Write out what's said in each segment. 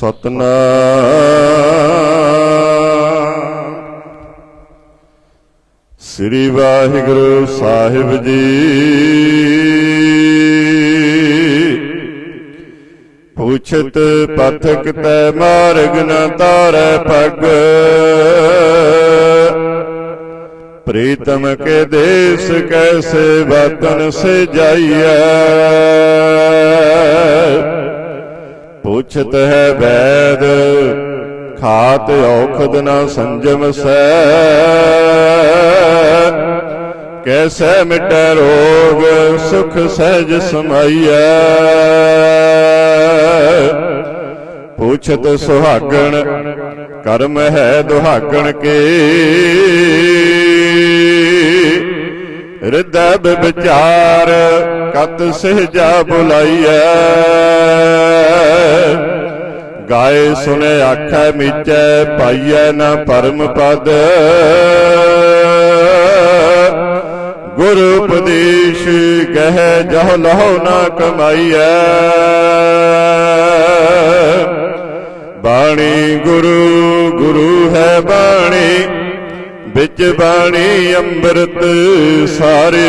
ਸਤਨਾਮ। ਸ੍ਰੀ ਵਾਹਿਗੁਰੂ ਸਾਹਿਬ ਜੀ। ਪੁੱਛਤ ਪਥਕ ਤੈ ਮਾਰਗ ਨ ਤਾਰੈ ਪਗ। ਪ੍ਰੀਤਮ ਕੇ ਦੇਸ ਕੈਸੇ ਵਤਨ ਸੇ ਜਾਈਐ ਪੁੱਛਤ ਹੈ ਵੈਦ, ਖਾਤ ਔਖਦ ਨਾ ਸੰਜਮ ਸੈ ਕੈਸੇ ਮਿਟੈ ਰੋਗ, ਸੁਖ ਸਹਿਜ ਸਮਾਈਐ। ਪੁੱਛਤ ਸੁਹਾਗਣ, ਕਰਮ ਹੈ ਦੁਹਾਗਣ ਕੇ। ਹਿਰਦੈ ਵਿਚਾਰ, ਕਤ ਸਹਿਜਾ ਬੁਲਾਈਐ। ਗਾਏ ਸੁਨੇ ਆਖੈ ਮੀਚੈ ਪਾਈਐ ਨਾ ਪਰਮ ਪਦ। ਗੁਰ ਉਪਦੇਸ਼ ਗਹਿ ਜਹ ਲਹੋ ਨਾ ਕਮਾਈਐ। ਬਾਣੀ ਗੁਰੂ ਗੁਰੂ ਹੈ ਬਾਣੀ ਵਿੱਚ ਬਾਣੀ ਅੰਮ੍ਰਿਤ ਸਾਰੇ।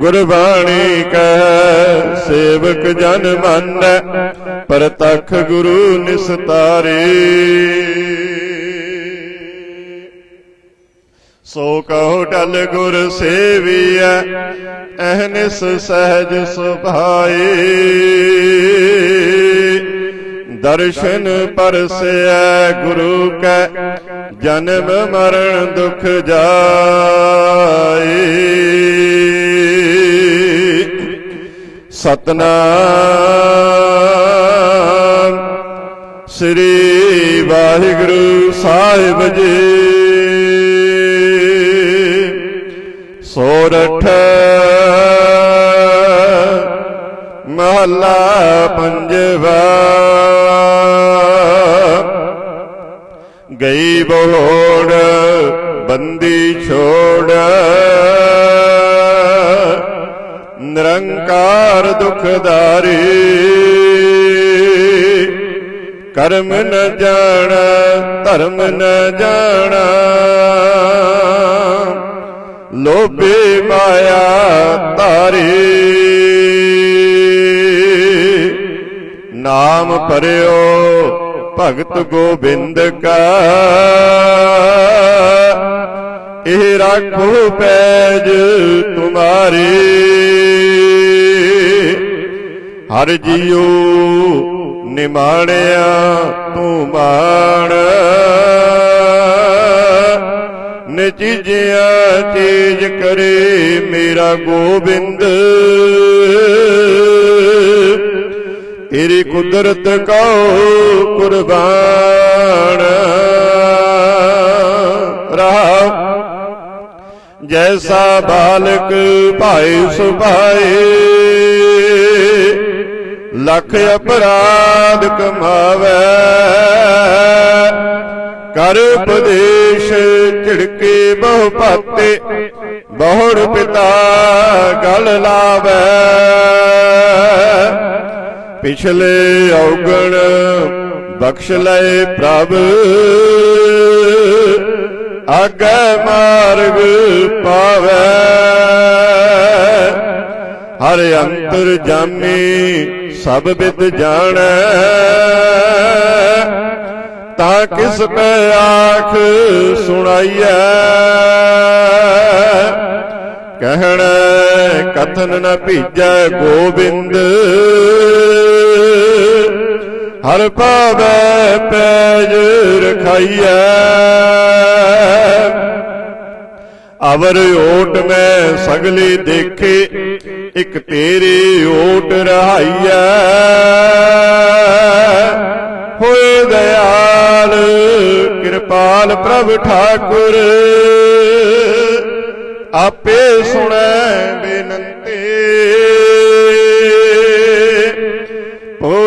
ਗੁਰਬਾਣੀ ਕਹੈ, ਸੇਵਕ ਜਨ ਮੰਨੈ, ਪਰਤਖ ਗੁਰੂ ਨਿਸਤਾਰੇ। ਸੋ ਕਹੋ ਟਲ ਗੁਰ ਸੇਵੀਐ ਅਹਨਿਸ ਸਹਿਜ ਸੁਭਾਈ ਦਰਸ਼ਨ ਪਰਸੈ ਗੁਰੂ ਕੈ ਜਨਮ ਮਰਨ ਦੁਖ ਜਾਏ। ਸਤਨਾਮ। ਸ੍ਰੀ ਵਾਹਿਗੁਰੂ ਸਾਹਿਬ ਜੀ। ਸੋਰਠ ਮਹੱਲਾ ਪੰਜਵਾ। ਗਈ ਬੋੜ ਬੰਦੀ ਛੋੜ। ਨਿਰੰਕਾਰ ਦੁਖਦਾਰੀ। ਕਰਮ ਨ ਜਾਣਾ, ਧਰਮ ਨ ਜਾਣਾ। ਲੋਭੇ ਮਾਇਆ ਧਾਰੀ। ਨਾਮ ਪਰਿਓ ਭਗਤ ਗੋਬਿੰਦ ਕਾ। ਇਹ ਰਾਖੋ ਪੈਜ ਤੁਮਾਰੇ। ਹਰ ਜੀਉ ਨਿਮਾਣਿਆ ਤੂੰ ਮਾਣ। ਨਚੀਜਿਆ ਤੇਜ ਕਰੇ ਮੇਰਾ ਗੋਬਿੰਦ। ਤੇਰੀ ਕੁਦਰਤ ਕਉ ਕੁਰਬਾਨ। ਰਹਾ ਜੈਸਾ ਬਾਲਕ ਭਾਈ ਸੁਭਾਏ। ਲਖ ਅਪਰਾਧ ਕਮਾਵੇ। ਕਰ ਉਪਦੇਸ਼ ਝਿੜਕੇ ਬਹੁ ਪਾਤੇ ਬਹੁੜ ਪਿਤਾ ਗਲ ਲਾਵੇ। ਪਿਛਲੇ ਔਗਣ ਬਖਸ਼ ਲੈ ਪ੍ਰਭ। ਆਗੇ ਮਾਰਗ ਪਾਵੇ। ਹਰ ਅੰਤਰ ਜਾਮੀ ਸਭ ਵਿਦ ਜਾਣੈ। ਤਾਂ ਕਿਸ ਪੈ ਆਖ ਸੁਣਾਈਐ। ਕਹਿਣ, ਕਥਨ ਨ ਭੀਜੈ ਗੋਬਿੰਦ। ਹਰ ਪਾਵੈ ਪੈਜ ਰਖਾਈਐ। ਅਵਰ ਓਟ ਮੈਂ ਸਗਲੇ ਦੇਖੇ, ਇੱਕ ਤੇਰੇ ਓਟ ਰਹਾਈਐ। ਹੋਏ ਦਇਆਲ, ਕਿਰਪਾਲ ਪ੍ਰਭ ਠਾਕੁਰ, ਆਪੇ ਸੁਣੈ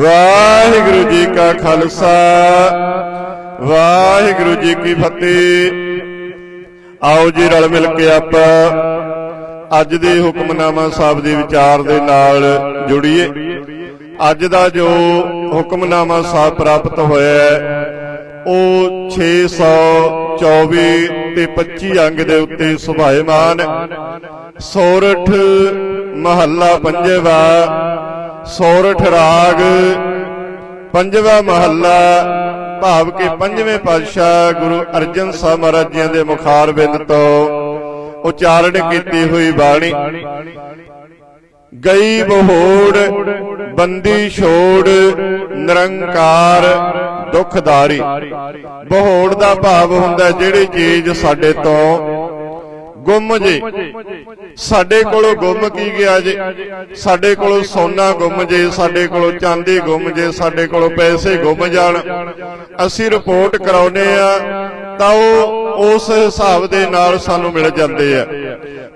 ਵਾਹਿਗੁਰੂ ਜੀ ਕਾ ਖਾਲਸਾ, ਵਾਹਿਗੁਰੂ ਜੀ ਕੀ ਫਤਿਹ। ਆਓ ਜੀ ਰਲ ਮਿਲ ਕੇ ਆਪਾਂ ਅੱਜ ਦੇ ਹੁਕਮਨਾਮਾ ਸਾਹਿਬ ਦੇ ਵਿਚਾਰ ਦੇ ਨਾਲ ਜੁੜੀਏ। ਅੱਜ ਦਾ ਜੋ ਹੁਕਮਨਾਮਾ ਸਾਹਿਬ ਪ੍ਰਾਪਤ ਹੋਇਆ ਹੈ, ਉਹ 624 ਤੇ 25 ਅੰਗ ਦੇ ਉੱਤੇ ਸੁਭਾਇਮਾਨ ਸੋਰਠ ਮਹੱਲਾ ਪੰਜਵਾ ਸੋਰਠ ਰਾਗ ਪੰਜਵਾ ਮਹੱਲਾ, ਭਾਵ ਕਿ ਪੰਜਵੇਂ ਪਾਤਸ਼ਾਹ ਗੁਰੂ ਅਰਜਨ ਸਾਹਿਬ ਮਹਾਰਾਜ ਜੀਆਂ ਦੇ ਮੁਖਾਰ ਬਿੰਦ ਤੋਂ ਉਚਾਰਨ ਕੀਤੀ ਹੋਈ ਬਾਣੀ। ਗਈ ਬਹੋੜ, ਬੰਦੀ ਛੋੜ, ਨਿਰੰਕਾਰ, ਦੁਖਦਾਰੀ। ਬਹੋੜ ਦਾ ਭਾਵ ਹੁੰਦਾ ਜਿਹੜੀ ਚੀਜ਼ ਸਾਡੇ ਤੋਂ ਗੁੰਮ ਜੇ। ਸਾਡੇ ਕੋਲੋਂ ਗੁੰਮ ਕੀ ਗਿਆ ਜੇ? ਸਾਡੇ ਕੋਲੋਂ ਸੋਨਾ ਗੁੰਮ ਜੇ ਸਾਡੇ ਕੋਲੋਂ ਚਾਂਦੀ ਗੁੰਮ ਜੇ ਸਾਡੇ ਕੋਲੋਂ ਪੈਸੇ ਗੁੰਮ ਜਾਣ। ਅਸੀਂ ਰਿਪੋਰਟ ਕਰਾਉਨੇ ਆ ਤਾਂ ਉਹ ਉਸ ਹਿਸਾਬ ਦੇ ਨਾਲ ਸਾਨੂੰ ਮਿਲ ਜਾਂਦੇ ਆ।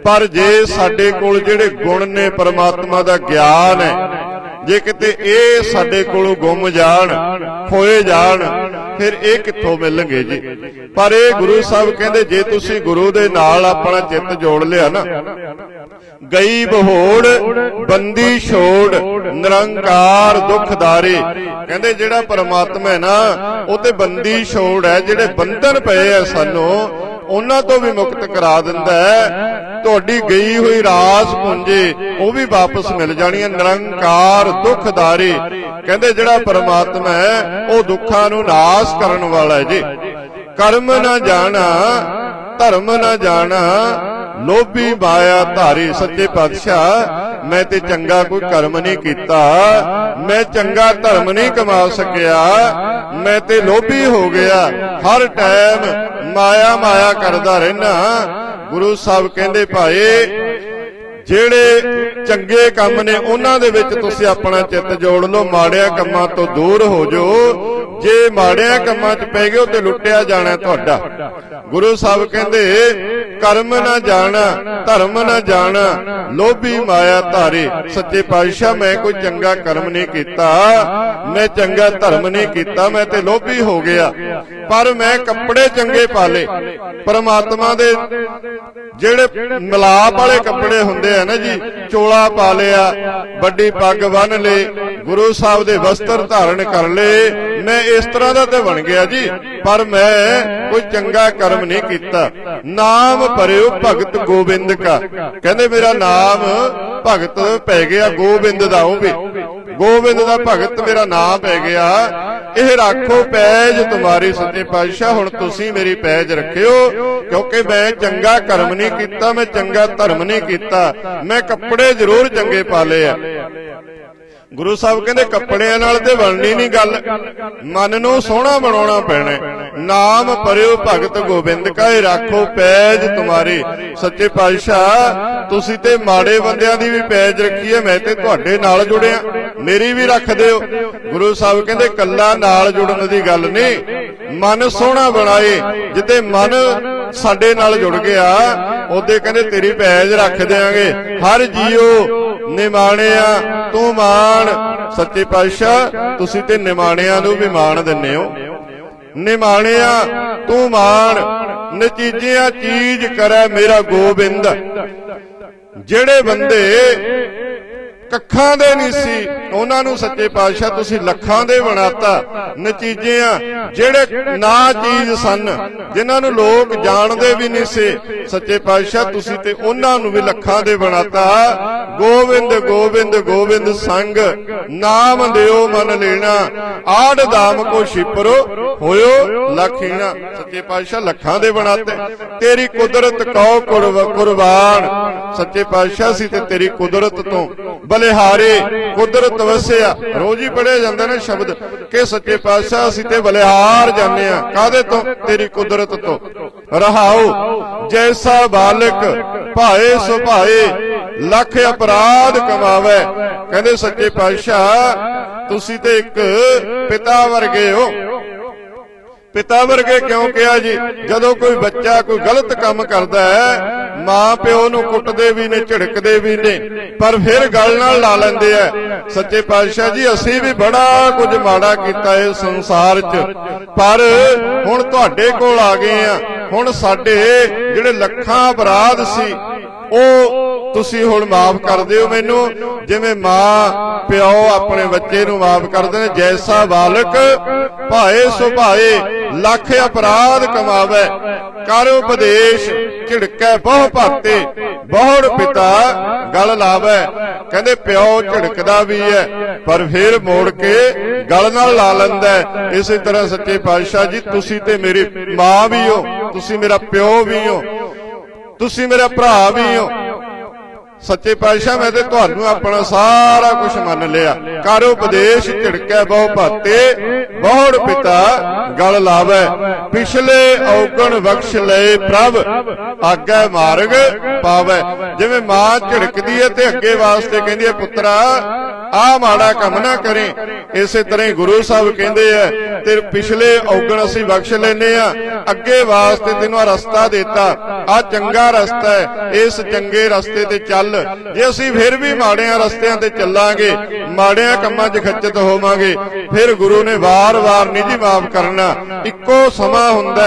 ਪਰ ਜੇ ਸਾਡੇ ਕੋਲ ਜਿਹੜੇ ਗੁਣ ਨੇ ਪਰਮਾਤਮਾ ਦਾ ਗਿਆਨ ਹੈ ਜੇ ਕਿਤੇ ਇਹ ਸਾਡੇ ਕੋਲੋਂ ਗੁੰਮ ਜਾਣ, ਖੋਏ ਜਾਣ, ਫਿਰ ਇਹ ਕਿੱਥੋਂ ਮਿਲਣਗੇ ਜੀ? ਪਰ ਇਹ ਗੁਰੂ ਸਾਹਿਬ ਕਹਿੰਦੇ, ਜੇ ਤੁਸੀਂ ਗੁਰੂ ਦੇ ਨਾਲ ਆਪਣਾ ਚਿੱਤ ਜੋੜ ਲਿਆ ਨਾ ਗਈ ਬਹੋੜ ਬੰਦੀ ਛੋੜ, ਨਿਰੰਕਾਰ ਦੁਖਦਾਰੀ, ਕਹਿੰਦੇ ਜਿਹੜਾ ਪਰਮਾਤਮਾ ਹੈ ਨਾ, ਉਹ ਤੇ ਬੰਦੀ ਛੋੜ ਹੈ, ਜਿਹੜੇ ਬੰਧਨ ਪਏ ਆ ਸਾਨੂੰ ਉਹਨਾਂ ਤੋਂ ਵੀ ਮੁਕਤ ਕਰਾ ਦਿੰਦਾ ਹੈ। ਤੁਹਾਡੀ ਗਈ ਹੋਈ ਰਾਸ ਪੁੰਜੇ, ਉਹ ਵੀ ਵਾਪਸ ਮਿਲ ਜਾਣੀਆਂ ਨਿਰੰਕਾਰ ਦੁਖਦਾਰੀ। ਕਹਿੰਦੇ ਜਿਹੜਾ ਪਰਮਾਤਮਾ ਹੈ, ਉਹ ਦੁੱਖਾਂ ਨੂੰ ਨਾਸ ਕਰਨ ਵਾਲਾ ਹੈ ਜੀ। ਕਰਮ ਨਾ ਜਾਣਾ, ਧਰਮ ਨਾ ਜਾਣਾ, ਲੋਭੀ ਮਾਇਆ ਧਾਰੀ ਸੱਚੇ ਪਾਤਸ਼ਾਹ ਮੈਂ ਤੇ ਚੰਗਾ ਕੋਈ ਕਰਮ ਨਹੀਂ ਕੀਤਾ। ਮੈਂ ਚੰਗਾ ਧਰਮ ਨਹੀਂ ਕਮਾ ਸਕਿਆ। ਮੈਂ ਤੇ ਲੋਭੀ ਹੋ ਗਿਆ। ਹਰ ਟਾਈਮ ਮਾਇਆ ਮਾਇਆ ਕਰਦਾ ਰਹਿਣਾ ਗੁਰੂ ਸਾਹਿਬ ਕਹਿੰਦੇ ਭਾਈ, ਜਿਹੜੇ ਚੰਗੇ ਕੰਮ ਨੇ ਉਹਨਾਂ ਦੇ ਵਿੱਚ ਤੁਸੀਂ ਆਪਣਾ ਚਿੱਤ ਜੋੜ ਲਓ, ਮਾੜਿਆਂ ਕੰਮਾਂ ਤੋਂ ਦੂਰ ਹੋ ਜਾਓ। ਜੇ ਮਾੜਿਆਂ ਕੰਮਾਂ 'ਚ ਪੈ ਗਏ ਤੇ ਲੁੱਟਿਆ ਜਾਣਾ ਤੁਹਾਡਾ। ਗੁਰੂ ਸਾਹਿਬ ਕਹਿੰਦੇ ਕਰਮ ਨਾ ਜਾਣਾ, ਧਰਮ ਨਾ ਜਾਣਾ, ਲੋਭੀ ਮਾਇਆ ਧਾਰੇ। ਸੱਚੇ ਪਾਤਸ਼ਾਹ, ਮੈਂ ਕੋਈ ਚੰਗਾ ਕਰਮ ਨਹੀਂ ਕੀਤਾ। ਮੈਂ ਚੰਗਾ ਧਰਮ ਨਹੀਂ ਕੀਤਾ, ਮੈਂ ਤੇ ਲੋਭੀ ਹੋ ਗਿਆ। ਪਰ ਮੈਂ ਕੱਪੜੇ ਚੰਗੇ ਪਾ ਪਾਲੇ। ਪਰਮਾਤਮਾ ਦੇ ਜਿਹੜੇ ਮਿਲਾਪ ਵਾਲੇ ਕੱਪੜੇ ਹੁੰਦੇ ਆ ਨਾ ਜੀ, ਚੋਲਾ ਪਾ ਲਿਆ, ਵੱਡੀ ਪੱਗ ਬੰਨ ਲਈ, ਗੁਰੂ ਸਾਹਿਬ ਦੇ ਵਸਤਰ ਧਾਰਨ ਕਰ ਲਏ, ਮੈਂ ਇਸ ਤਰ੍ਹਾਂ ਦਾ ਤੇ ਬਣ ਗਿਆ ਜੀ। ਪਰ ਮੈਂ ਕੋਈ ਚੰਗਾ ਕਰਮ ਨਹੀਂ ਕੀਤਾ। ਨਾਮ ਭਰਿਓ ਭਗਤ ਗੋਬਿੰਦ ਕਾ। ਕਹਿੰਦੇ ਮੇਰਾ ਨਾਮ ਭਗਤ ਪੈ ਗਿਆ ਗੋਬਿੰਦ ਦਾ ਉਹ ਵੀ। ਗੋਬਿੰਦ ਦਾ ਭਗਤ ਮੇਰਾ ਨਾਮ ਪੈ ਗਿਆ। ਇਹ ਰੱਖੋ ਪੈਜ ਤੁਹਾਰੀ ਸੱਚੇ ਪਾਤਸ਼ਾਹ ਹੁਣ ਤੁਸੀਂ ਮੇਰੀ ਪੈਜ ਰੱਖਿਓ ਕਿਉਂਕਿ ਮੈਂ ਚੰਗਾ ਕਰਮ ਨਹੀਂ ਕੀਤਾ ਮੈਂ ਚੰਗਾ ਧਰਮ ਨਹੀਂ ਕੀਤਾ। ਮੈਂ ਕੱਪੜੇ ਜ਼ਰੂਰ ਚੰਗੇ ਪਾਲੇ ਆ। ਗੁਰੂ ਸਾਹਿਬ ਕਹਿੰਦੇ ਕੱਪੜਿਆਂ ਨਾਲ ਤੇ ਬਣਨੀ ਨਹੀਂ ਗੱਲ। ਮਨ ਨੂੰ ਸੋਹਣਾ ਬਣਾਉਣਾ ਪੈਣਾ ਨਾਮ ਪਰਿਓ ਭਗਤ ਗੋਬਿੰਦ ਕਾ ਰੱਖੋ ਪੈਜ ਤੁਹਾਰੀ ਸੱਚੇ ਪਾਤਸ਼ਾਹ, ਤੁਸੀਂ ਤੇ ਮਾੜੇ ਬੰਦਿਆਂ ਦੀ ਵੀ ਪੈਜ ਰੱਖੀ ਹੈ, ਮੈਂ ਤੇ ਤੁਹਾਡੇ ਨਾਲ ਜੁੜਿਆ। ਮੇਰੀ ਵੀ ਰੱਖ ਦਿਓ। ਗੁਰੂ ਸਾਹਿਬ ਕਹਿੰਦੇ ਕੱਲਾ ਨਾਲ ਜੁੜਨ ਦੀ ਗੱਲ ਨਹੀਂ। ਮਨ ਸੋਹਣਾ ਬਣਾਏ ਜਿੱਤੇ ਮਨ ਸਾਡੇ ਨਾਲ ਜੁੜ ਗਿਆ ਉਹਦੇ ਕਹਿੰਦੇ ਤੇਰੀ ਪੈਜ ਰੱਖ ਦੇਾਂਗੇ ਹਰ ਜੀਓ ਨਿਮਾਣਿਆ ਤੂੰ ਮਾਣ। ਸੱਚੇ ਪਾਤਸ਼ਾਹ ਤੁਸੀਂ ਤੇ ਨਿਮਾਣਿਆਂ ਨੂੰ ਵੀ ਮਾਣ ਦਿੰਨੇ ਹੋ। ਨਿਮਾਣਿਆ ਤੂੰ ਮਾਣ। ਨਤੀਜਿਆਂ ਚੀਜ਼ ਕਰੈ ਮੇਰਾ ਗੋਬਿੰਦ। ਜਿਹੜੇ ਬੰਦੇ ਕੱਖਾਂ ਦੇ ਨਹੀਂ ਸੀ। ਉਹਨਾਂ ਨੂੰ ਸੱਚੇ ਪਾਤਸ਼ਾਹ ਤੁਸੀਂ ਲੱਖਾਂ ਦੇ ਬਣਾਤਾ। ਨਤੀਜਿਆਂ ਜਿਹੜੇ ਨਾ ਚੀਜ਼ ਸਨ, ਜਿਨ੍ਹਾਂ ਨੂੰ ਲੋਕ ਜਾਣਦੇ ਵੀ ਨਹੀਂ ਸੀ। ਸੱਚੇ ਪਾਤਸ਼ਾਹ ਤੁਸੀਂ ਤੇ ਉਹਨਾਂ ਨੂੰ ਵੀ ਲੱਖਾਂ ਦੇ ਬਣਾਤਾ। ਗੋਬਿੰਦ ਗੋਬਿੰਦ ਗੋਬਿੰਦ ਸੰਗ, ਨਾਮ ਦਿਓ ਮਨ ਲੈਣਾ। ਆੜ ਦਾਮ ਕੋ ਛਿਪਰੋ, ਹੋਇਓ ਲਖੀਣਾ ਸੱਚੇ ਪਾਤਸ਼ਾਹ ਲੱਖਾਂ ਦੇ ਬਣਾਤੇ। ਤੇਰੀ ਕੁਦਰਤ ਕਉ ਕੁਰਬਾਨ। ਸੱਚੇ ਪਾਤਸ਼ਾਹ ਸੀ ਤੇ ਤੇਰੀ ਕੁਦਰਤ ਤੋਂ ਬਲਿਹਾਰੇ ਕੁਦਰਤ ਵਸਿਆ ਰੋਜ਼ ਹੀ ਪੜਿਆ ਜਾਂਦਾ ਨਾ ਸ਼ਬਦ ਕਿ ਸੱਚੇ ਪਾਤਸ਼ਾਹ ਅਸੀਂ ਤੇ ਬਲਿਹਾਰ ਜਾਂਦੇ ਆ। ਕਾਦੇ ਤੋਂ? ਤੇਰੀ ਕੁਦਰਤ ਤੋਂ। ਰਹਾਉ ਜੈਸਾ ਬਾਲਕ ਭਾਏ ਸੁਭਾਏ ਲੱਖ ਅਪਰਾਧ ਕਮਾਵੇ। ਕਹਿੰਦੇ ਸੱਚੇ ਪਾਤਸ਼ਾਹ, ਤੁਸੀਂ ਤੇ ਇੱਕ ਪਿਤਾ ਵਰਗੇ ਹੋ। ਪਿਤਾ ਵਰਗੇ ਕਿਉਂ ਕਿਹਾ ਜੀ? ਜਦੋਂ ਕੋਈ ਬੱਚਾ ਕੋਈ ਗਲਤ ਕੰਮ ਕਰਦਾ ਹੈ, ਮਾਂ ਪਿਓ ਨੂੰ ਕੁੱਟਦੇ ਵੀ ਨੇ, ਝਿੜਕਦੇ ਵੀ ਨੇ, ਪਰ ਫਿਰ ਗੱਲ ਨਾਲ ਲਾ ਲੈਂਦੇ ਆ। ਸੱਚੇ ਪਾਤਸ਼ਾਹ ਜੀ, ਅਸੀਂ ਵੀ ਬੜਾ ਕੁਝ ਮਾੜਾ ਕੀਤਾ ਇਸ ਸੰਸਾਰ 'ਚ। ਪਰ ਹੁਣ ਤੁਹਾਡੇ ਕੋਲ ਆ ਗਏ ਆ। ਹੁਣ ਸਾਡੇ ਜਿਹੜੇ ਲੱਖਾਂ ਅਪਰਾਧ ਸੀ, ਉਹ ਤੁਸੀਂ ਹੁਣ ਮਾਫ ਕਰ ਦਿਓ ਮੈਨੂੰ। ਜਿਵੇਂ ਮਾਂ, ਪਿਓ ਆਪਣੇ ਬੱਚੇ ਨੂੰ ਮਾਫ ਕਰਦੇ ਨੇ, ਜੈਸਾ ਬਾਲਕ ਭਾਏ ਸੁਭਾਏ ਲੱਖ ਅਪਰਾਧ ਕਮਾਵੇ, ਕਰ ਉਪਦੇਸ਼, ਝਿੜਕੈ ਬਹੁ ਭਾਤੇ, ਬਹੁੜ ਪਿਤਾ ਗਲ ਲਾਵੇ। ਕਹਿੰਦੇ ਪਿਓ ਝਿੜਕਦਾ ਵੀ ਹੈ ਪਰ ਫਿਰ ਮੋੜ ਕੇ ਗਲ ਨਾਲ ਲਾ ਲੈਂਦਾ ਇਸੇ ਤਰ੍ਹਾਂ ਸੱਚੇ ਪਾਤਸ਼ਾਹ ਜੀ, ਤੁਸੀਂ ਤੇ ਮੇਰੀ ਮਾਂ ਵੀ ਹੋ, ਤੁਸੀਂ ਮੇਰਾ ਪਿਓ ਵੀ ਹੋ, ਤੁਸੀਂ ਮੇਰਾ ਭਰਾ ਵੀ ਹੋ। ਸੱਚੇ ਪਾਤਸ਼ਾਹ, ਮੈਂ ਤੇ ਤੁਹਾਨੂੰ ਆਪਣਾ ਸਾਰਾ ਕੁਝ ਮੰਨ ਲਿਆ। ਕਰ ਉਪਦੇਸ਼ ਝਿੜਕੈ ਬਹੁ ਭਾਤੇ, ਬਹੁੜ ਪਿਤਾ ਗਲ ਲਾਵੇ। ਪਿਛਲੇ ਔਗਣ ਬਖਸ਼ ਲਏ ਪ੍ਰਭ, ਆਗੇ ਮਾਰਗ ਪਾਵੇ। ਜਿਵੇਂ ਮਾਂ ਝਿੜਕਦੀ ਹੈ ਤੇ ਅੱਗੇ ਵਾਸਤੇ ਕਹਿੰਦੀ ਹੈ, ਪੁੱਤਰਾ ਆ ਮਾੜਾ ਕੰਮ ਨਾ ਕਰੇ। ਇਸੇ ਤਰ੍ਹਾਂ ਹੀ ਗੁਰੂ ਸਾਹਿਬ ਕਹਿੰਦੇ ਆ, ਤੇ ਪਿਛਲੇ ਔਗਣ ਅਸੀਂ ਬਖਸ਼ ਲੈਨੇ ਆ ਅੱਗੇ ਵਾਸਤੇ ਤੈਨੂੰ ਰਸਤਾ ਦਿੱਤਾ। ਆ ਚੰਗਾ ਰਸਤਾ ਹੈ। ਇਸ ਚੰਗੇ ਰਸਤੇ ਤੇ ਚੱਲ ਜੇ ਅਸੀਂ ਫਿਰ ਵੀ ਮਾੜਿਆਂ ਰਸਤਿਆਂ ਤੇ ਚੱਲਾਂਗੇ, ਮਾੜਿਆਂ ਕੰਮਾਂ 'ਚ ਖੱਚਤ ਹੋਵਾਂਗੇ, ਫਿਰ ਗੁਰੂ ਨੇ ਵਾਰ-ਵਾਰ ਨਹੀਂ ਜੀ ਮਾਫ ਕਰਨਾ। ਇੱਕੋ ਸਮਾਂ ਹੁੰਦਾ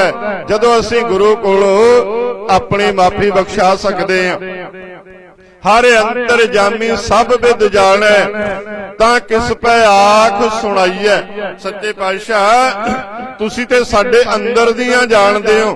ਜਦੋਂ ਅਸੀਂ ਗੁਰੂ ਕੋਲੋਂ ਆਪਣੀ ਮਾਫੀ ਬਖਸ਼ਾ ਸਕਦੇ ਹਾਂ। ਹਰ ਅੰਤਰ ਜਾਮੀ ਸਭ ਵਿਦ ਜਾਣੈ, ਤਾਂ ਕਿਸ ਪੈ ਆਖ ਸੁਣਾਈਐ। ਸੱਚੇ ਪਾਤਸ਼ਾਹ, ਤੁਸੀਂ ਤੇ ਸਾਡੇ ਅੰਦਰ ਦੀਆਂ ਜਾਣਦੇ ਹੋ।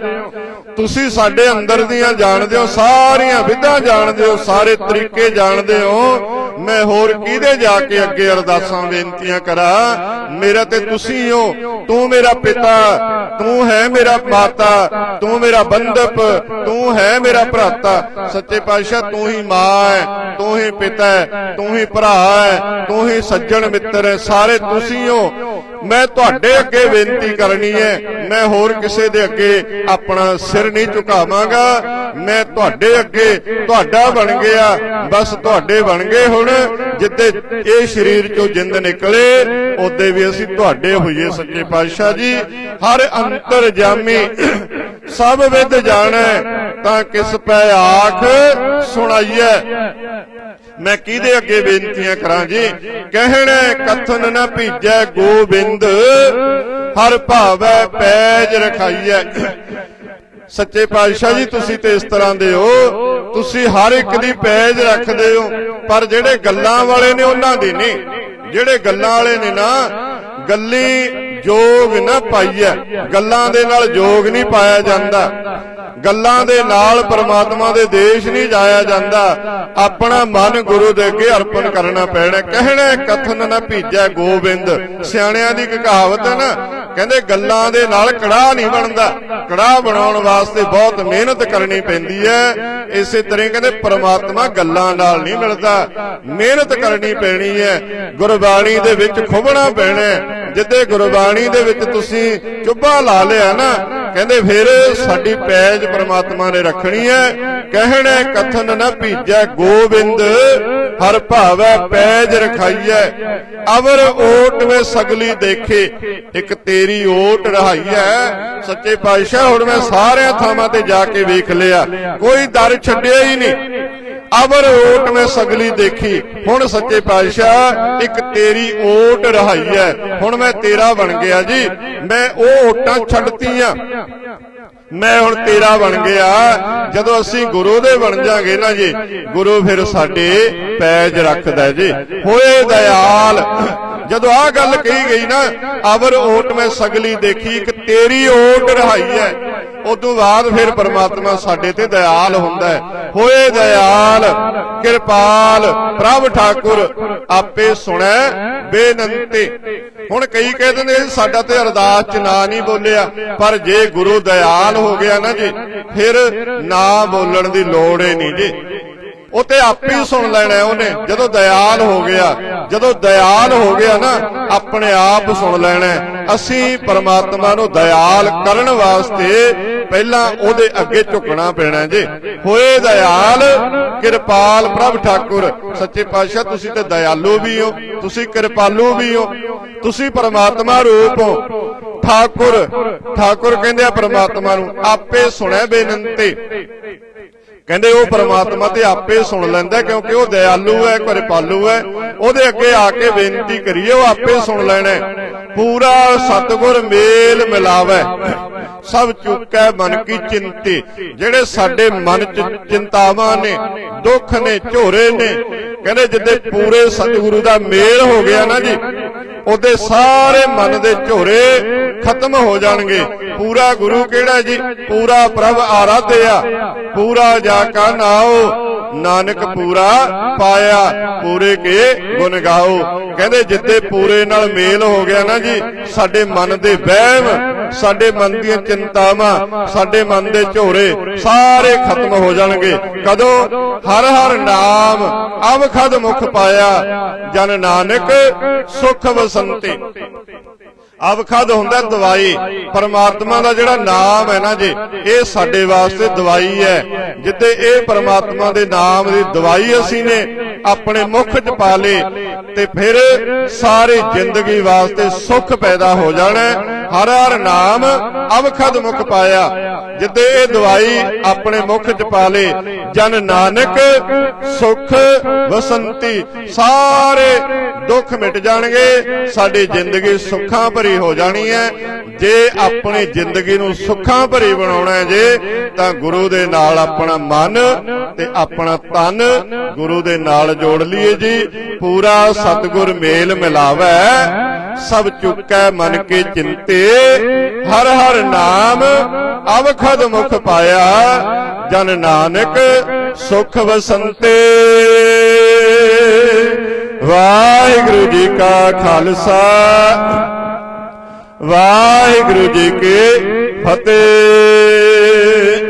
ਤੁਸੀਂ ਸਾਡੇ ਅੰਦਰ ਦੀਆਂ ਜਾਣਦੇ ਹੋ ਸਾਰੀਆਂ ਵਿਧਾਂ ਜਾਣਦੇ ਹੋ ਸਾਰੇ ਤਰੀਕੇ ਜਾਣਦੇ ਹੋ। ਮੈਂ ਹੋਰ ਕਿਹਦੇ ਜਾ ਕੇ ਅੱਗੇ ਅਰਦਾਸਾਂ ਬੇਨਤੀਆਂ ਕਰਾਂ? ਮੇਰਾ ਤੇ ਤੁਸੀਂ ਹੋ। ਤੂੰ ਮੇਰਾ ਪਿਤਾ। ਤੂੰ ਹੈ ਮੇਰਾ ਮਾਤਾ। ਤੂੰ ਮੇਰਾ ਬੰਦਪ ਤੂੰ ਹੈ ਮੇਰਾ ਭਰਾਤਾ। ਸੱਚੇ ਪਾਤਸ਼ਾਹ, ਤੂੰ ਹੀ ਮਾਂ ਹੈ। ਤੂੰ ਹੀ ਪਿਤਾ ਹੈ। ਤੂੰ ਹੀ ਭਰਾ ਹੈ। ਤੂੰ ਹੀ ਸੱਜਣ ਮਿੱਤਰ ਹੈ। ਸਾਰੇ ਤੁਸੀਂ ਹੋ। ਮੈਂ ਤੁਹਾਡੇ ਅੱਗੇ ਬੇਨਤੀ ਕਰਨੀ ਹੈ। ਮੈਂ ਹੋਰ ਕਿਸੇ ਦੇ ਅੱਗੇ ਆਪਣਾ ਸਿਰ ਨਹੀਂ ਝੁਕਾਵਾਂਗਾ। ਮੈਂ ਤੁਹਾਡੇ ਅੱਗੇ ਤੁਹਾਡਾ ਬਣ ਗਿਆ। ਬਸ ਤੁਹਾਡੇ ਬਣ ਗਏ ਹੁਣ। ਜਿੱਦੇ ਇਹ ਸਰੀਰ ਚੋਂ ਜਿੰਦ ਨਿਕਲੇ, ਉਹਦੇ ਵੀ ਅਸੀਂ ਤੁਹਾਡੇ ਹੋਈਏ ਸੱਚੇ ਪਾਤਸ਼ਾਹ ਜੀ। ਹਰ ਅੰਤਰ ਜਾਮੀ ਸਭ ਵਿਦ ਜਾਣੈ, ਤਾਂ ਕਿਸ ਪੈ ਆਖ ਸੁਣਾਈਐ। ਮੈਂ ਕਿਹਦੇ ਅੱਗੇ ਬੇਨਤੀਆਂ ਕਰਾਂ ਜੀ? ਕਹਿਣਾ, ਕਥਨ ਨਾ ਭੀਜੈ ਗੋਬਿੰਦ, ਹਰ ਭਾਵੈ ਪੈਜ ਰਖਾਈਐ। ਸੱਚੇ ਪਾਤਸ਼ਾਹ ਜੀ, ਤੁਸੀਂ ਤੇ ਇਸ ਤਰ੍ਹਾਂ ਦੇ ਹੋ। ਤੁਸੀਂ ਹਰ ਇੱਕ ਦੀ ਪੈਜ ਰੱਖਦੇ ਹੋ ਪਰ ਜਿਹੜੇ ਗੱਲਾਂ ਵਾਲੇ ਨੇ ਉਹਨਾਂ ਦੀ ਨਹੀਂ। ਜਿਹੜੇ ਗੱਲਾਂ ਵਾਲੇ ਨੇ ਨਾ ਗੱਲੀ ਜੋਗ ਨਾ ਪਾਈਐ ਗੱਲਾਂ ਦੇ ਨਾਲ ਜੋਗ ਨਹੀਂ ਪਾਇਆ ਜਾਂਦਾ। ਗੱਲਾਂ ਦੇ ਨਾਲ ਪ੍ਰਮਾਤਮਾ ਦੇ ਦੇਸ਼ ਨਹੀਂ ਜਾਇਆ ਜਾਂਦਾ। ਆਪਣਾ ਮਨ ਗੁਰੂ ਦੇ ਅੱਗੇ ਅਰਪਣ ਕਰਨਾ ਪੈਣਾ। ਕਹਿਣਾ ਕਥਨ ਨਾ ਭੀਜੈ ਗੋਬਿੰਦ। ਸਿਆਣਿਆਂ ਦੀ ਕਹਾਵਤ ਹੈ ਨਾ ਕਹਿੰਦੇ ਗੱਲਾਂ ਦੇ ਨਾਲ ਕੜਾਹ ਨਹੀਂ ਬਣਦਾ। ਕੜਾਹ ਬਣਾਉਣ ਵਾਸਤੇ ਬਹੁਤ ਮਿਹਨਤ ਕਰਨੀ ਪੈਂਦੀ ਹੈ। ਇਸੇ ਤਰ੍ਹਾਂ ਕਹਿੰਦੇ ਪਰਮਾਤਮਾ ਗੱਲਾਂ ਨਾਲ ਨਹੀਂ ਮਿਲਦਾ। ਮਿਹਨਤ ਕਰਨੀ ਪੈਣੀ ਹੈ। ਗੁਰਬਾਣੀ ਦੇ ਵਿੱਚ ਖੁਬਣਾ ਪੈਣਾ ਹੈ। ਜਿੱਦੇ ਗੁਰਬਾਣੀ ਦੇ ਵਿੱਚ ਤੁਸੀਂ ਚੁੱਭਾ ਲਾ ਲਿਆ ਨਾ ਕਹਿੰਦੇ ਫਿਰ ਸਾਡੀ ਪੈਜ ਪ੍ਰਮਾਤਮਾ ਨੇ ਰੱਖਣੀ ਹੈ। ਕਹਿਣਾ ਕਥਨ ਨਾ ਭੀਜੈ, ਗੋਬਿੰਦ, ਹਰ ਭਾਵੈ ਪੈਜ ਰਖਾਈਐ। ਅਵਰ ਓਟ ਵੇ ਸਗਲੀ ਦੇਖੇ, ਇੱਕ ਤੇਰੀ ਓਟ ਰਹਾਈਐ। ਸੱਚੇ ਪਾਤਸ਼ਾਹ, ਹੁਣ ਮੈਂ ਸਾਰਿਆਂ ਥਾਵਾਂ ਤੇ ਜਾ ਕੇ ਵੇਖ ਲਿਆ। ਕੋਈ ਦਰ ਛੱਡਿਆ ਹੀ ਨਹੀਂ। ਅਵਰ ਓਟ ਮੈਂ ਸਗਲੀ ਦੇਖੀ, ਹੁਣ ਸੱਚੇ ਪਾਤਸ਼ਾਹ, ਇੱਕ ਤੇਰੀ ਓਟ ਰਹਾਈ ਹੈ। ਹੁਣ ਮੈਂ ਤੇਰਾ ਬਣ ਗਿਆ ਜੀ। ਮੈਂ ਉਹ ਓਟਾਂ ਛੱਡਤੀਆਂ। ਮੈਂ ਹੁਣ ਤੇਰਾ ਬਣ ਗਿਆ। ਜਦੋਂ ਅਸੀਂ ਗੁਰੂ ਦੇ ਬਣ ਜਾਾਂਗੇ ਨਾ ਜੀ ਗੁਰੂ ਫਿਰ ਸਾਡੇ ਪੈਜ ਰੱਖਦਾ ਜੀ। ਹੋਏ ਦਇਆਲ। ਜਦੋਂ ਆ ਗੱਲ ਕਹੀ ਗਈ ਨਾ ਅਵਰ ਓਟ ਮੈਂ ਸਗਲੀ ਦੇਖੀ ਇੱਕ ਤੇਰੀ ਓਟ ਰਹਾਈ ਹੈ। ਉਦੋਂ ਬਾਅਦ ਫਿਰ ਪਰਮਾਤਮਾ ਸਾਡੇ ਤੇ ਦਇਆਲ ਹੁੰਦਾ ਹੈ। ਹੋਏ ਦਇਆਲ। ਕਿਰਪਾਲ। ਪ੍ਰਭ ਠਾਕੁਰ ਆਪੇ ਸੁਣੈ ਬੇਨੰਤੇ। ਹੁਣ ਕਈ ਕਹਿ ਦਿੰਦੇ ਜੀ, ਸਾਡਾ ਤੇ ਅਰਦਾਸ ਚ ਨਾਂ ਨਹੀਂ ਬੋਲਿਆ ਪਰ ਜੇ ਗੁਰੂ ਦਇਆਲ ਹੋ ਗਿਆ ਨਾ ਜੀ। ਫਿਰ ਨਾਂ ਬੋਲਣ ਦੀ ਲੋੜ ਹੀ ਨਹੀਂ ਜੀ। ਉਹ ਤੇ ਆਪੇ ਹੀ ਸੁਣ ਲੈਣਾ ਉਹਨੇ। ਜਦੋਂ ਦਇਆਲ ਹੋ ਗਿਆ, ਜਦੋਂ ਦਇਆਲ ਹੋ ਗਿਆ ਨਾ, ਆਪਣੇ ਆਪ ਸੁਣ ਲੈਣਾ ਅਸੀਂ ਪਰਮਾਤਮਾ ਨੂੰ ਦਇਆਲ ਕਰਨ ਵਾਸਤੇ ਪਹਿਲਾਂ ਉਹਦੇ ਅੱਗੇ ਝੁਕਣਾ ਪੈਣਾ ਜੇ। ਹੋਏ ਦਇਆਲ, ਕਿਰਪਾਲ ਪ੍ਰਭ ਠਾਕੁਰ। ਸੱਚੇ ਪਾਤਸ਼ਾਹ, ਤੁਸੀਂ ਤੇ ਦਇਆਲੂ ਵੀ ਹੋ। ਤੁਸੀਂ ਕਿਰਪਾਲੂ ਵੀ ਹੋ। ਤੁਸੀਂ ਪਰਮਾਤਮਾ ਰੂਪ ਹੋ। ਠਾਕੁਰ ਠਾਕੁਰ ਕਹਿੰਦੇ ਆ ਪਰਮਾਤਮਾ ਨੂੰ, ਆਪੇ ਸੁਣੈ ਬੇਨੰਤੀ। ਕਹਿੰਦੇ ਉਹ ਪ੍ਰਮਾਤਮਾ ਤੇ ਆਪੇ ਸੁਣ ਲੈਂਦਾ ਕਿਉਂਕਿ ਉਹ ਦਇਆਲੂ ਹੈ, ਕਿਰਪਾਲੂ ਹੈ। ਉਹਦੇ ਅੱਗੇ ਆ ਕੇ ਬੇਨਤੀ ਕਰੀਏ, ਉਹ ਆਪੇ ਸੁਣ ਲੈਣਾ ਪੂਰਾ ਸਤਗੁਰ ਮੇਲ ਮਿਲਾਵੇ। ਸਭ ਚੁੱਕੈ ਮਨ ਕੀ ਚਿੰਤੇ। ਜਿਹੜੇ ਸਾਡੇ ਮਨ ਚ ਚਿੰਤਾਵਾਂ ਨੇ, ਦੁੱਖ ਨੇ, ਝੋਰੇ ਨੇ, ਕਹਿੰਦੇ ਜਿੱਦੇ ਪੂਰੇ ਸਤਿਗੁਰੂ ਦਾ ਮੇਲ ਹੋ ਗਿਆ ਨਾ ਜੀ, ਉਹਦੇ ਸਾਰੇ ਮਨ ਦੇ ਝੋਰੇ ਖਤਮ ਹੋ ਜਾਣਗੇ। ਪੂਰਾ ਗੁਰੂ ਕਿਹੜਾ ਜੀ? ਪੂਰਾ ਪ੍ਰਭ ਆਰਾਧਿਆ। ਪੂਰਾ ਜਾ ਕਾ ਨਾਉ, ਨਾਨਕ ਪੂਰਾ ਪਾਇਆ, ਪੂਰੇ ਕੇ ਗੁਣ ਗਾਓ। ਕਹਿੰਦੇ ਜਿੱਦੇ ਪੂਰੇ ਨਾਲ ਮੇਲ ਹੋ ਗਿਆ ਨਾ ਜੀ, ਸਾਡੇ ਮਨ ਦੇ ਵਹਿਮ ਸਾਡੇ ਮਨ ਦੀਆਂ ਚਿੰਤਾਵਾਂ ਸਾਡੇ ਮਨ ਦੇ ਝੋਰੇ ਸਾਰੇ ਖਤਮ ਹੋ ਜਾਣਗੇ। ਕਦੋਂ? ਹਰ ਹਰ ਨਾਮ ਅਵਖਦ ਮੁਖ ਪਾਇਆ ਜਨ ਨਾਨਕ ਸੁਖ ਵਸੰਤੇ। ਅਵਖਦ ਹੁੰਦਾ ਦਵਾਈ। ਪਰਮਾਤਮਾ ਦਾ ਜਿਹੜਾ ਨਾਮ ਹੈ ਨਾ ਜੀ ਇਹ ਸਾਡੇ ਵਾਸਤੇ ਦਵਾਈ ਹੈ। ਜਿੱਤੇ ਇਹ ਪਰਮਾਤਮਾ ਦੇ ਨਾਮ ਦੀ ਦਵਾਈ ਅਸੀਂ ਨੇ ਆਪਣੇ ਮੁਖ ਚ ਪਾ ਲੇ ਤੇ ਫਿਰ ਸਾਰੀ ਜ਼ਿੰਦਗੀ ਵਾਸਤੇ ਸੁੱਖ ਪੈਦਾ ਹੋ ਜਾਣਾ। ਹਰ ਹਰ ਨਾਮ ਅਵਖਦ ਮੁਖ ਪਾਇਆ। ਜਿੱਦੇ ਇਹ ਦਵਾਈ ਆਪਣੇ ਮੁਖ ਚ ਪਾ ਲੇ। ਜਨ ਨਾਨਕ ਸੁਖ ਵਸੰਤੀ ਸਾਰੇ ਦੁੱਖ ਮਿਟ ਜਾਣਗੇ। ਸਾਡੀ ਜ਼ਿੰਦਗੀ ਸੁੱਖਾਂ ਭਰੀ ਹੋ ਜਾਣੀ ਹੈ। ਜੇ ਆਪਣੀ ਜ਼ਿੰਦਗੀ ਨੂੰ ਸੁੱਖਾਂ ਭਰੀ ਬਣਾਉਣਾ ਹੈ ਜੇ, ਤਾਂ ਗੁਰੂ ਦੇ ਨਾਲ ਆਪਣਾ ਮਨ ਤੇ ਆਪਣਾ ਤਨ ਗੁਰੂ ਦੇ ਨਾਲ ਜੋੜ ਲਈਏ ਜੀ। ਪੂਰਾ ਸਤਿਗੁਰ ਮੇਲ ਮਿਲਾਵੇ, ਸਭ ਚੁੱਕੈ ਮਨ ਕੇ ਚਿੰਤੇ, ਹਰ ਹਰ ਨਾਮ ਅਵਖਦ ਮੁਖ ਪਾਇਆ। ਜਨ ਨਾਨਕ ਸੁਖ ਵਸੰਤੇ। ਵਾਹਿਗੁਰੂ ਜੀ ਕਾ ਖਾਲਸਾ। ਵਾਹਿਗੁਰੂ ਜੀ ਕੀ ਫਤਿਹ।